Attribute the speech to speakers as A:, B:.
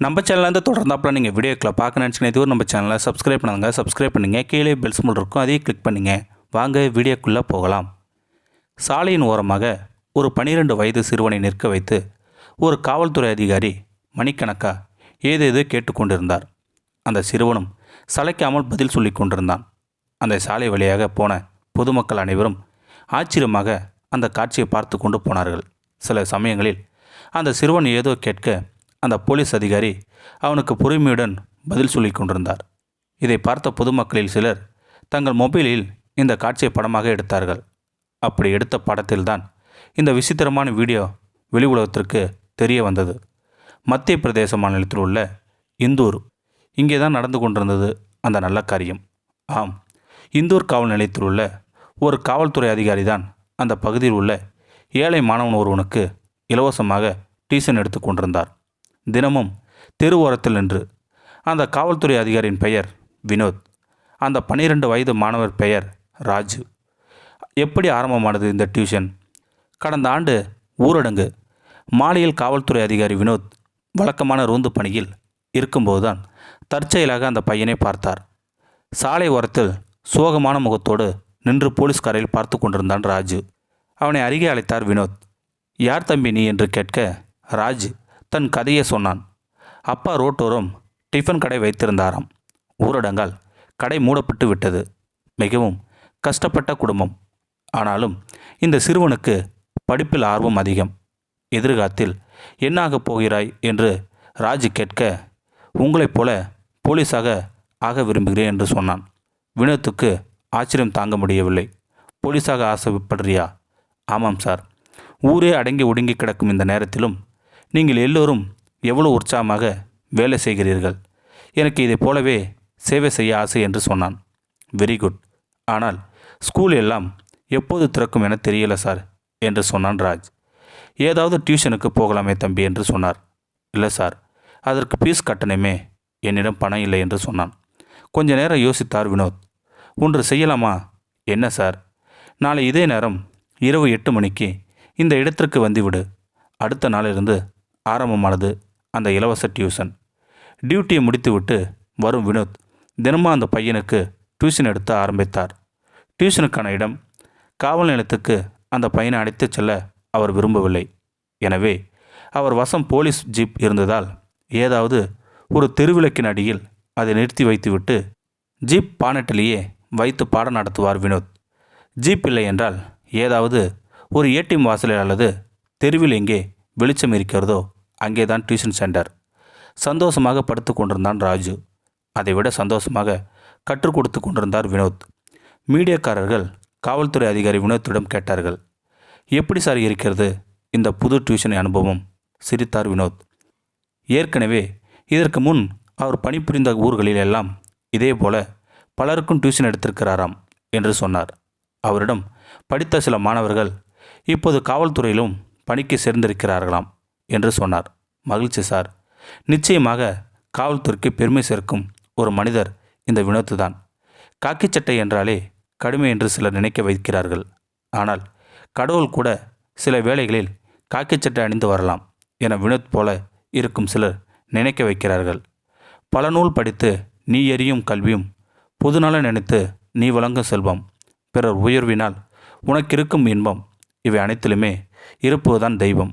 A: நம்ம சேனல்லேருந்து தொடர்ந்தாப்பில் நீங்கள் வீடியோக்களை பார்க்க நினச்சிங்கன்னா இதுவும் நம்ம சேனலை சப்ஸ்கிரைப் பண்ணுங்க சப்ஸ்கிரைப் பண்ணுங்கள் கீழே பெல்ஸ் மூல் இருக்கும் அதையும் கிளிக் பண்ணுங்கள் வாங்க வீடியோக்குள்ளே போகலாம். சாலையின் ஓரமாக ஒரு பனிரெண்டு வயது சிறுவனை நிற்க வைத்து ஒரு காவல்துறை அதிகாரி மணிக்கணக்கா ஏதேதோ கேட்டுக்கொண்டிருந்தார் அந்த சிறுவனும் சளைக்காமல் பதில் சொல்லி கொண்டிருந்தான். அந்த சாலை வழியாக போன பொதுமக்கள் அனைவரும் ஆச்சரியமாக அந்த காட்சியை பார்த்து கொண்டு போனார்கள். சில சமயங்களில் அந்த சிறுவன் ஏதோ கேட்க அந்த போலீஸ் அதிகாரி அவனுக்கு பொறுமையுடன் பதில் சொல்லி கொண்டிருந்தார். இதை பார்த்த பொதுமக்களில் சிலர் தங்கள் மொபைலில் இந்த காட்சியை படமாக எடுத்தார்கள். அப்படி எடுத்த படத்தில்தான் இந்த விசித்திரமான வீடியோ வெளி உலகத்திற்கு தெரிய வந்தது. மத்திய பிரதேச மாநிலத்தில் உள்ள இந்தூர். இங்கே தான் நடந்து கொண்டிருந்தது அந்த நல்ல காரியம். ஆம் இந்தூர் காவல் நிலையத்தில் உள்ள ஒரு காவல்துறை அதிகாரி தான் அந்த பகுதியில் உள்ள ஏழை மாணவன் ஒருவனுக்கு இலவசமாக டியூஷன் எடுத்து கொண்டிருந்தார். தினமும் தெரு ஓரத்தில் நின்று அந்த காவல்துறை அதிகாரியின் பெயர் வினோத் அந்த பன்னிரெண்டு வயது மாணவர் பெயர் ராஜு. எப்படி ஆரம்பமானது இந்த டியூஷன்? கடந்த ஆண்டு ஊரடங்கு மாலையில் காவல்துறை அதிகாரி வினோத் வழக்கமான ரோந்து பணியில் இருக்கும்போதுதான் தற்செயலாக அந்த பையனை பார்த்தார். சாலை ஓரத்தில் சோகமான முகத்தோடு நின்று போலீஸ்காரையில் பார்த்து கொண்டிருந்தான் ராஜு. அவனை அருகே அழைத்தார் வினோத். யார் தம்பி நீ? என்று கேட்க ராஜ். தன் கதையை சொன்னான். அப்பா ரோட்டோரம் டிஃபன் கடை வைத்திருந்தாராம். ஊரடங்கால் கடை மூடப்பட்டு விட்டது. மிகவும் கஷ்டப்பட்ட குடும்பம். ஆனாலும் இந்த சிறுவனுக்கு படிப்பில் ஆர்வம் அதிகம். எதிர்காலத்தில் என்னாகப் போகிறாய் என்று ராஜ் கேட்க உங்களைப் போல போலீஸாக ஆக விரும்புகிறேன் என்று சொன்னான். வினோத்துக்கு ஆச்சரியம் தாங்க முடியவில்லை. போலீஸாக ஆசைப்படுறியா? ஆமாம் சார். ஊரே அடங்கி ஒடுங்கி கிடக்கும் இந்த நேரத்திலும் நீங்கள் எல்லோரும் எவ்வளோ உற்சாகமாக வேலை செய்கிறீர்கள்? எனக்கு இதைப் போலவே சேவை செய்ய ஆசை என்று சொன்னான். வெரி குட் ஆனால் ஸ்கூல் எல்லாம் எப்போது திறக்கும் என தெரியல சார் என்று சொன்னான் ராஜ். ஏதாவது டியூஷனுக்கு போகலாமே தம்பி என்று சொன்னார். இல்லை சார் அதற்கு ஃபீஸ் கட்டணமே என்னிடம் பணம் இல்லை என்று சொன்னான். கொஞ்ச நேரம் யோசித்தார் வினோத். ஒன்று செய்யலாமா? என்ன சார்? நாளை இதே நேரம் இரவு எட்டு மணிக்கு இந்த இடத்திற்கு வந்துவிடு. அடுத்த நாளிலிருந்து ஆரம்பமானது அந்த இலவச டியூஷன். டியூட்டியை முடித்துவிட்டு வரும் வினோத் தினமும் அந்த பையனுக்கு டியூஷன் எடுத்து ஆரம்பித்தார். டியூஷனுக்கான இடம் காவல் நிலையத்துக்கு அந்த பையனை அழைத்துச் செல்ல அவர் விரும்பவில்லை. எனவே அவர் வசம் போலீஸ் ஜீப் இருந்ததால் ஏதாவது ஒரு தெருவிளக்கின் அடியில் அதை நிறுத்தி வைத்துவிட்டு ஜீப் பானட்டிலேயே வைத்து பாடம் நடத்துவார் வினோத். ஜீப் இல்லை என்றால் ஏதாவது ஒரு ஏடிஎம் வாசலில் அல்லது தெருவில் எங்கே வெளிச்சம் இருக்கிறதோ அங்கே தான் டியூஷன் சென்டர் சந்தோஷமாக படுத்து கொண்டிருந்தான் ராஜு. அதைவிட சந்தோஷமாக கற்றுக் கொடுத்து கொண்டிருந்தார் வினோத். மீடியாக்காரர்கள் காவல்துறை அதிகாரி வினோத்திடம் கேட்டார்கள் எப்படி சார் இருக்கிறது இந்த புது டியூஷன் அனுபவம்? சிரித்தார் வினோத். ஏற்கனவே இதற்கு முன் அவர் பணிபுரிந்த ஊர்களில் எல்லாம் இதே போல பலருக்கும் டியூஷன் எடுத்திருக்கிறாராம் என்று சொன்னார். அவரிடம் படித்த சில மாணவர்கள் இப்போது காவல்துறையிலும் பணிக்கு சேர்ந்திருக்கிறார்களாம். என்று சொன்னார். மகிழ்ச்சி சார். நிச்சயமாக காவல்துறைக்கு பெருமை சேர்க்கும் ஒரு மனிதர் இந்த வினோத்து தான் காக்கி சட்டை என்றாலே கடுமை என்று சிலர் நினைக்க வைக்கிறார்கள். ஆனால் கடவுள் கூட சில வேளைகளில் காக்கி சட்டை அணிந்து வரலாம் என வினோத் போல இருக்கும் சிலர் நினைக்க வைக்கிறார்கள். பல நூல் படித்து நீ எறியும் கல்வியும் பொதுநல நினைத்து நீ வழங்கும் செல்வம். பிறர் உயர்வினால் உனக்கிருக்கும் இன்பம் இவை அனைத்திலுமே இருப்பதுதான் தெய்வம்.